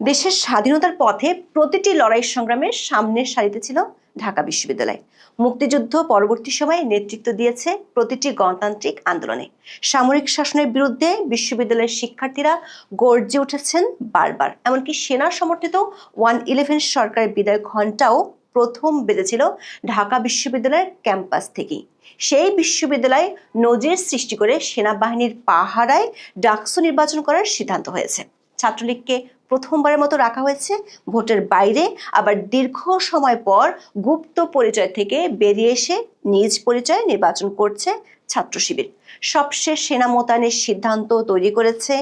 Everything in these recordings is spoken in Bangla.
দেশের স্বাধীনতার পথে প্রতিটি লড়াই সংগ্রামের সামনের সারিতে ছিল ঢাকা বিশ্ববিদ্যালয়। মুক্তিযুদ্ধ পরবর্তী সময়ে নেতৃত্ব দিয়েছে প্রতিটি গণতান্ত্রিক আন্দোলনে। সামরিক শাসনের বিরুদ্ধে বিশ্ববিদ্যালয়ের শিক্ষার্থীরা গর্জে উঠেছেন বারবার। এমনকি সেনা সমর্থিত ওয়ান ইলেভেন সরকারের বিদায় ঘণ্টাও প্রথম বেজেছিল ঢাকা বিশ্ববিদ্যালয়ের ক্যাম্পাস থেকেই। সেই বিশ্ববিদ্যালয়ে নজির সৃষ্টি করে সেনাবাহিনীর পাহারায় ডাকসু নির্বাচন করার সিদ্ধান্ত হয়েছে। ছাত্রলীগকে প্রথমবারের মতো রাখা হয়েছে। ভোটের বাইরে আবার দীর্ঘ সময় পর গুপ্ত পরিচয় থেকে বেরিয়ে এসে নিজ পরিচয় নির্বাচন করছে ছাত্র শিবির। সবশেষ সেনা মোতায়েনের সিদ্ধান্ত তৈরি করেছে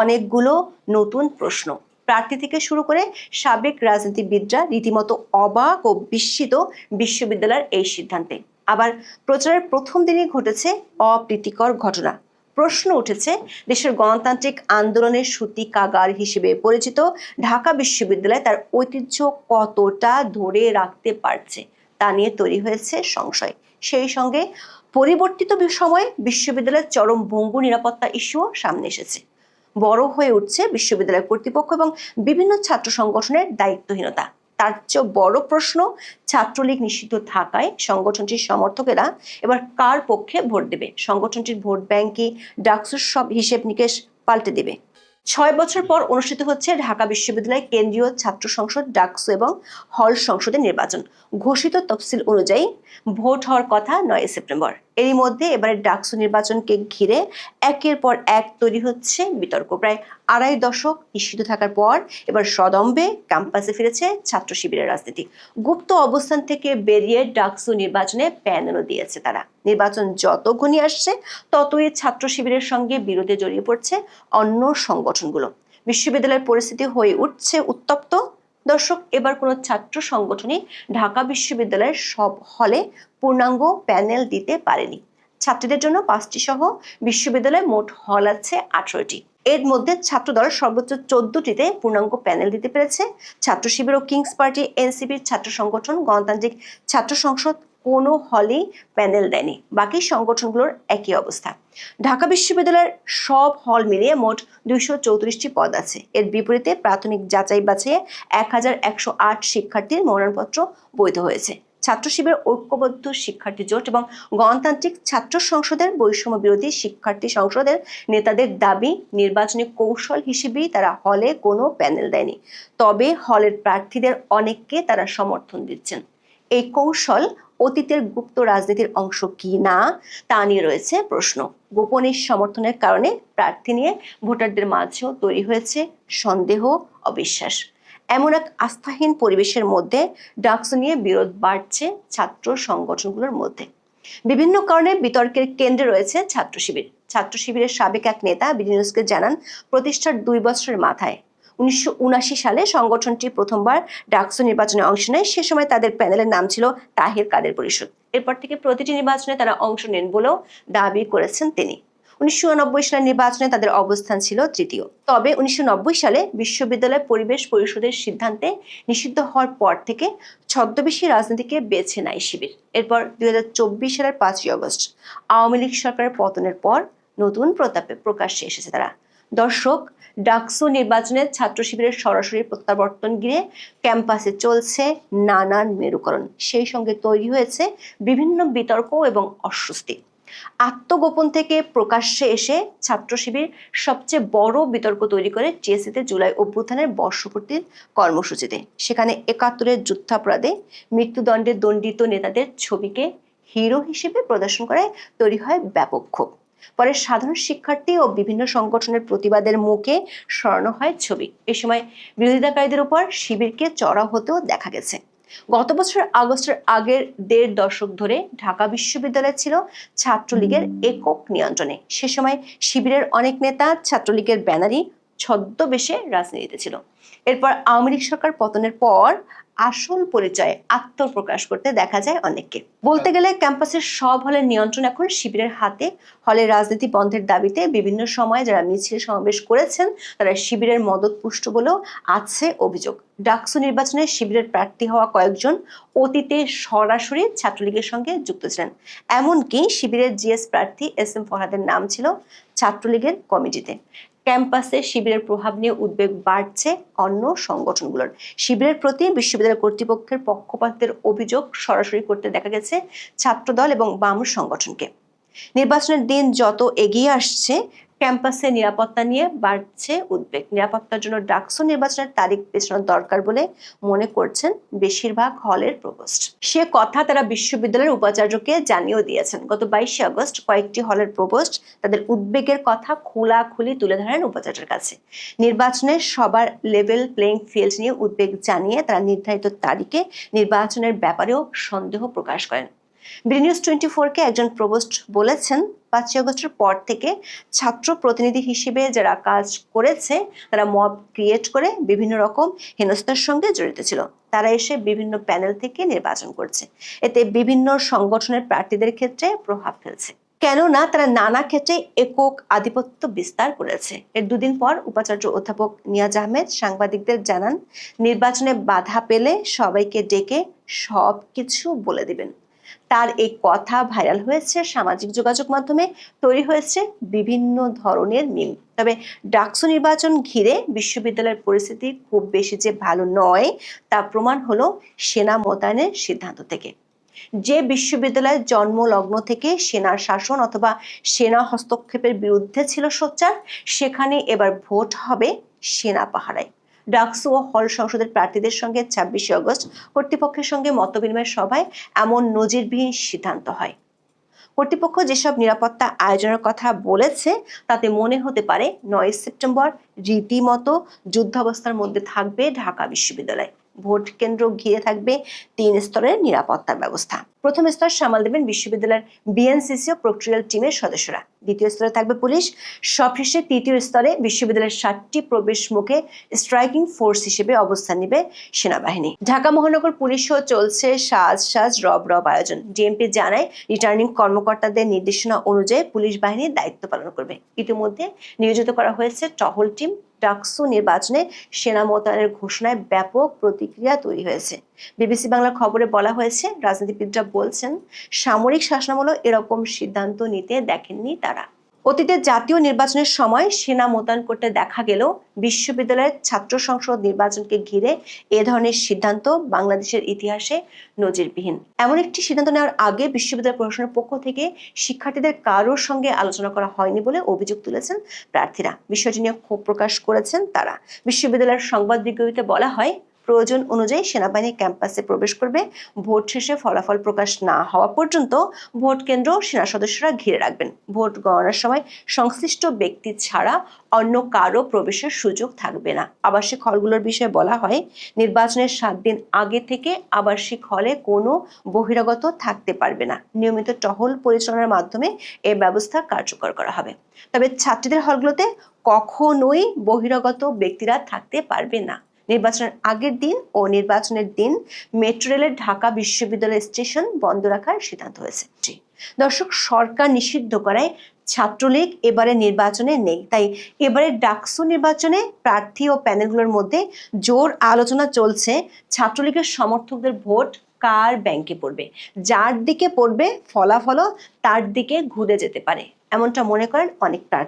অনেকগুলো নতুন প্রশ্ন। প্রার্থী থেকে শুরু করে সাবেক রাজনীতিবিদরা রীতিমতো অবাক ও বিস্মিত বিশ্ববিদ্যালয়ের এই সিদ্ধান্তে। আবার প্রচারের প্রথম দিনই ঘটেছে অপ্রীতিকর ঘটনা। প্রশ্ন উঠেছে, দেশের গণতান্ত্রিক আন্দোলনের সূতি কাগার হিসেবে পরিচিত ঢাকা বিশ্ববিদ্যালয় তার ঐতিহ্য কতটা ধরে রাখতে পারছে তা নিয়ে তৈরি হয়েছে সংশয়। সেই সঙ্গে পরিবর্তিত সময়ে বিশ্ববিদ্যালয়ের চরম ভঙ্গু নিরাপত্তা ইস্যুও সামনে এসেছে। বড় হয়ে উঠছে বিশ্ববিদ্যালয় কর্তৃপক্ষ এবং বিভিন্ন ছাত্র সংগঠনের দায়িত্বহীনতা। তার চেয়ে বড় প্রশ্ন, ছাত্রলীগ নিষিদ্ধ থাকায় সংগঠনটির সমর্থকেরা এবার কার পক্ষে ভোট দেবে? সংগঠনটির ভোট ব্যাংকই ডাকসুর সব হিসেব নিকেশ পাল্টে দেবে? ছয় বছর পর অনুষ্ঠিত হচ্ছে ঢাকা বিশ্ববিদ্যালয় কেন্দ্রীয় ছাত্র সংসদ ডাকসু এবং হল সংসদের নির্বাচন। ঘোষিত তফসিল অনুযায়ী ভোট হওয়ার কথা নয় সেপ্টেম্বর। এরই মধ্যে এবারে ডাকসু নির্বাচনকে ঘিরে একের পর এক তৈরি হচ্ছে বিতর্ক। প্রায় আড়াই দশক নিষিদ্ধ থাকার পর এবার সদম্বে ক্যাম্পাসে ফিরেছে ছাত্র শিবিরের রাজনীতি। গুপ্ত অবস্থান থেকে বেরিয়ে ডাকসু নির্বাচনে প্যানেলও দিয়েছে তারা। নির্বাচন যত ঘনিয়ে আসছে, ততই ছাত্র শিবিরের সঙ্গে বিরোধে জড়িয়ে পড়ছে অন্য সংগঠনগুলো। বিশ্ববিদ্যালয়ের পরিস্থিতি হয়ে উঠছে উত্তপ্ত দর্শক, এবার কোনো ছাত্র সংগঠনই ঢাকা বিশ্ববিদ্যালয়ের সব হলে পূর্ণাঙ্গ প্যানেল দিতে পারেনি। ছাত্রীদের জন্য পাঁচটি সহ বিশ্ববিদ্যালয়ে মোট হল আছে আঠারোটি। এর মধ্যে ছাত্রদল সর্বোচ্চ চোদ্দটিতে পূর্ণাঙ্গ প্যানেল দিতে পেরেছে। ছাত্র শিবির ও কিংস পার্টি, এনসিপির ছাত্র সংগঠন, গণতান্ত্রিক ছাত্র সংসদ কোনো হলেই প্যানেল দেয়নি। বাকি সংগঠনগুলোর একই অবস্থা। ঢাকা বিশ্ববিদ্যালয়ের সব হল মিলিয়ে মোট দুইশো চৌত্রিশটি পদ আছে। এর বিপরীতে প্রাথমিক যাচাই বাছাইয়ে এক হাজার একশো আট শিক্ষার্থীর মনোনয়নপত্র বৈধ হয়েছে। ছাত্র শিবির ঐক্যবদ্ধ শিক্ষার্থী জোট এবং গণতান্ত্রিক ছাত্র সংসদের বৈষম্য বিরোধী শিক্ষার্থী সংসদের নেতাদের দাবি, নির্বাচনী কৌশল হিসেবেই তারা হলে কোনো প্যানেল দেয়নি। তবে হলের প্রার্থীদের অনেককে তারা সমর্থন দিচ্ছেন। এই কৌশল অতীতের গুপ্ত রাজনীতির অংশ কি না, তা নিয়ে রয়েছে প্রশ্ন। গোপনীয় সমর্থনের কারণে প্রার্থী নিয়ে ভোটারদের মাঝেও তৈরি হয়েছে সন্দেহ, অবিশ্বাস। এমন এক আস্থাহীন পরিবেশের মধ্যে ডাকসু নিয়ে বিরোধ বাড়ছে ছাত্র সংগঠনগুলোর মধ্যে। বিভিন্ন কারণে বিতর্কের কেন্দ্রে রয়েছে ছাত্র শিবির। ছাত্র শিবিরের সাবেক এক নেতা বিডি নিউজকে জানান, প্রতিষ্ঠার দুই বছরের মাথায় উনিশশো উনআশি সালে সংগঠনটি প্রথমবার ডাকসু নির্বাচনে অংশ নেয়। সে সময় তাদের প্যানেলের নাম ছিল তাহির কাদের পরিষদ। এরপর থেকে প্রতিটি নির্বাচনে তারা অংশ নেন বলেও দাবি করেছেন তিনি। উনিশশো সালের নির্বাচনে তাদের অবস্থান ছিল তৃতীয়। তবে উনিশশো নব্বই সালে বিশ্ববিদ্যালয় পরিবেশ পরিষদের সিদ্ধান্তে নিষিদ্ধ হওয়ার পর থেকে ছদ্মবেশী রাজনীতিকে বেছে নেয় শিবির। এরপর দুই হাজার চব্বিশ সালের পাঁচই আগস্ট আওয়ামী লীগ সরকারের পতনের পর নতুন প্রতাপে প্রকাশ্যে এসেছে তারা। দর্শক, ডাকসু নির্বাচনে ছাত্র শিবিরের সরাসরি প্রত্যাবর্তন ঘিরে ক্যাম্পাসে চলছে নানান মেরুকরণ। সেই সঙ্গে তৈরি হয়েছে বিভিন্ন বিতর্ক এবং অস্বস্তি। আত্মগোপন থেকে প্রকাশ্যে এসে ছাত্র শিবির সবচেয়ে বড় বিতর্ক তৈরি করে টিএসসিতে জুলাই অভ্যুত্থানের বর্ষপূর্তির কর্মসূচিতে। সেখানে একাত্তরের যুদ্ধাপরাধে মৃত্যুদণ্ডে দণ্ডিত নেতাদের ছবিকে হিরো হিসেবে প্রদর্শন করে তৈরি হয় ব্যাপক ক্ষোভ। পরে সাধারণ শিক্ষার্থী ও বিভিন্ন সংগঠনের প্রতিবাদের মুখে স্মরণ হয় ছবি। এ সময় বিরোধিতাকারীদের উপর শিবিরকে চড়া হতেও দেখা গেছে। গত বছর আগস্টের আগের দেড় দশক ধরে ঢাকা বিশ্ববিদ্যালয় ছিল ছাত্রলীগের একক নিয়ন্ত্রণে। সে সময় শিবিরের অনেক নেতা ছাত্রলীগের ব্যানারই ছদ্মবেশে রাজনীতিতে ছিল। এরপর আওয়ামী লীগ সরকার পতনের পর আসল পরিচয়ে আত্মপ্রকাশ করতে দেখা যায় অনেককে। বলতে গেলে ক্যাম্পাসের সব হলের নিয়ন্ত্রণ এখন শিবিরের হাতে। হলে রাজনীতি বন্ধের দাবিতে বিভিন্ন সময় যারা মিছিল সমাবেশ করেছেন, তারা শিবিরের মদত পুষ্ট বলেও আছে অভিযোগ। ডাকসু নির্বাচনে শিবিরের প্রার্থী হওয়া কয়েকজন অতীতে সরাসরি ছাত্রলীগের সঙ্গে যুক্ত ছিলেন। এমনকি শিবিরের জিএস প্রার্থী এস এম ফরহাদের নাম ছিল ছাত্রলীগের কমিটিতে। ক্যাম্পাসে শিবিরের প্রভাব নিয়ে উদ্বেগ বাড়ছে অন্য সংগঠনগুলোর। শিবিরের প্রতি বিশ্ববিদ্যালয় কর্তৃপক্ষের পক্ষপাতের অভিযোগ সরাসরি করতে দেখা গেছে ছাত্রদল এবং বাম সংগঠনকে। নির্বাচনের দিন যত এগিয়ে আসছে ক্যাম্পাসে নিরাপত্তা নিয়ে বাড়ছে উদ্বেগ। নিরাপত্তার জন্য ডাকসু নির্বাচনের তারিখ পেছানো দরকার বলে মনে করছেন বেশিরভাগ হলের প্রভোস্ট সে কথা তারা বিশ্ববিদ্যালয়ের উপাচার্যকে জানিয়েও দিয়েছেন। গত বাইশে আগস্ট কয়েকটি হলের প্রভোস্ট তাদের উদ্বেগের কথা খোলাখুলি তুলে ধরেন উপাচার্যের কাছে। নির্বাচনে সবার লেভেল প্লেইং ফিল্ড নিয়ে উদ্বেগ জানিয়ে তারা নির্ধারিত তারিখে নির্বাচনের ব্যাপারেও সন্দেহ প্রকাশ করেন। বিডি নিউজ টোয়েন্টি ফোরকে একজন প্রবোস্ট বলেছেন, পাঁচই আগস্টের পর থেকে ছাত্র প্রতিনিধি হিসেবে যারা কাজ করেছে, তারা মব ক্রিয়েট করে বিভিন্ন রকম হেনস্থার সঙ্গে জড়িত ছিল। তারা এসে বিভিন্ন প্যানেল থেকে নির্বাচন করছে। এতে বিভিন্ন সংগঠনের প্রার্থীদের ক্ষেত্রে প্রভাব ফেলছে। কেননা তারা নানা ক্ষেত্রে একক আধিপত্য বিস্তার করেছে। এর দুদিন পর উপাচার্য অধ্যাপক নিয়াজ আহমেদ সাংবাদিকদের জানান, নির্বাচনে বাধা পেলে সবাইকে ডেকে সব কিছু বলে দিবেন। তার এই কথা ভাইরাল হয়েছে, সামাজিক যোগাযোগ মাধ্যমে তৈরি হয়েছে বিভিন্ন ধরনের মিম। তবে ডাকসু নির্বাচন ঘিরে বিশ্ববিদ্যালয়ের পরিস্থিতি খুব বেশি যে ভালো নয় তা প্রমাণ হলো সেনা মোতায়েনের সিদ্ধান্ত থেকে। যে বিশ্ববিদ্যালয়ের জন্মলগ্ন থেকে সেনার শাসন অথবা সেনা হস্তক্ষেপের বিরুদ্ধে ছিল সোচ্চার, সেখানে এবার ভোট হবে সেনা পাহারায়। ডাকসু ও হল সংসদের প্রার্থীদের সঙ্গে ছাব্বিশে অগস্ট কর্তৃপক্ষের সঙ্গে মতবিনিময় সভায় এমন নজিরবিহীন সিদ্ধান্ত হয়। কর্তৃপক্ষ যেসব নিরাপত্তা আয়োজনের কথা বলেছে, তাতে মনে হতে পারে নয় সেপ্টেম্বর রীতিমতো যুদ্ধাবস্থার মধ্যে থাকবে ঢাকা বিশ্ববিদ্যালয়। ভোট কেন্দ্র ঘিরে থাকবে তিন স্তরের নিরাপত্তার ব্যবস্থা। প্রথম স্তর সামাল দেবেন বিশ্ববিদ্যালয়ের বিএনসিসি ও প্রক্রিয়াল টিমের সদস্যরা। দ্বিতীয় স্তরে থাকবে পুলিশ। সবশেষে তৃতীয় স্তরে বিশ্ববিদ্যালয়ের সাতটি প্রবেশ মুখে স্ট্রাইকিং ফোর্স হিসেবে অবস্থান নেবে সেনাবাহিনী। ঢাকা মহানগর পুলিশও চলছে সাজ সাজ রব রব আয়োজন। ডিএমপি জানায়, রিটার্নিং কর্মকর্তাদের নির্দেশনা অনুযায়ী পুলিশ বাহিনী দায়িত্ব পালন করবে। ইতিমধ্যে নিয়োজিত করা হয়েছে টহল টিম ডাকসু নির্বাচনে সেনা মোতায়েনের ঘোষণায় ব্যাপক প্রতিক্রিয়া তৈরি হয়েছে। বিবিসি বাংলার খবরে বলা হয়েছে, রাজনীতিবিদরা বলছেন, সামরিক শাসনামূলক এরকম সিদ্ধান্ত নিতে দেখেননি তারা। অতীতে জাতীয় নির্বাচনের সময় সেনা মোতায়েন করতে দেখা গেলেও বিশ্ববিদ্যালয়ের ছাত্র সংসদ নির্বাচনকে ঘিরে এ ধরনের সিদ্ধান্ত বাংলাদেশের ইতিহাসে নজিরবিহীন। এমন একটি সিদ্ধান্ত নেওয়ার আগে বিশ্ববিদ্যালয় প্রশাসনের পক্ষ থেকে শিক্ষার্থীদের কারোর সঙ্গে আলোচনা করা হয়নি বলে অভিযোগ তুলেছেন প্রার্থীরা। বিষয়টি নিয়ে ক্ষোভ প্রকাশ করেছেন তারা। বিশ্ববিদ্যালয়ের সংবাদ বিজ্ঞপ্তিতে বলা হয় প্রয়োজন অনুযায়ী সেনাবাহিনী ক্যাম্পাসে প্রবেশ করবে। ভোট শেষে ফলাফল প্রকাশ না হওয়া পর্যন্ত ভোট কেন্দ্র সেনা সদস্যরা ঘিরে রাখবেন। ভোট গণনার সময় সংশ্লিষ্ট ব্যক্তি ছাড়া অন্য কারও প্রবেশের সুযোগ থাকবে না। আবাসিক হলগুলোর বিষয়ে বলা হয়, নির্বাচনের সাত দিন আগে থেকে আবাসিক হলে কোনো বহিরাগত থাকতে পারবে না। নিয়মিত টহল পরিচালনার মাধ্যমে এ ব্যবস্থা কার্যকর করা হবে। তবে ছাত্রীদের হলগুলোতে কখনোই বহিরাগত ব্যক্তিরা থাকতে পারবে না। নির্বাচনের আগের দিন ও নির্বাচনের দিন মেট্রো রেলের ঢাকা বিশ্ববিদ্যালয় স্টেশন বন্ধ রাখার সিদ্ধান্ত হয়েছে। দর্শক, সরকার নিষিদ্ধ করায় ছাত্রলীগ এবারে নির্বাচনে নেই। তাই এবারে ডাকসু নির্বাচনে প্রার্থী ও প্যানেলগুলোর মধ্যে জোর আলোচনা চলছে। ছাত্রলীগের সমর্থকদের ভোট কার ব্যাংকে পড়বে? যার দিকে পড়বে ফলাফলও তার দিকে ঘুরে যেতে পারে, এমনটা মনে করেন অনেক প্রার্থী।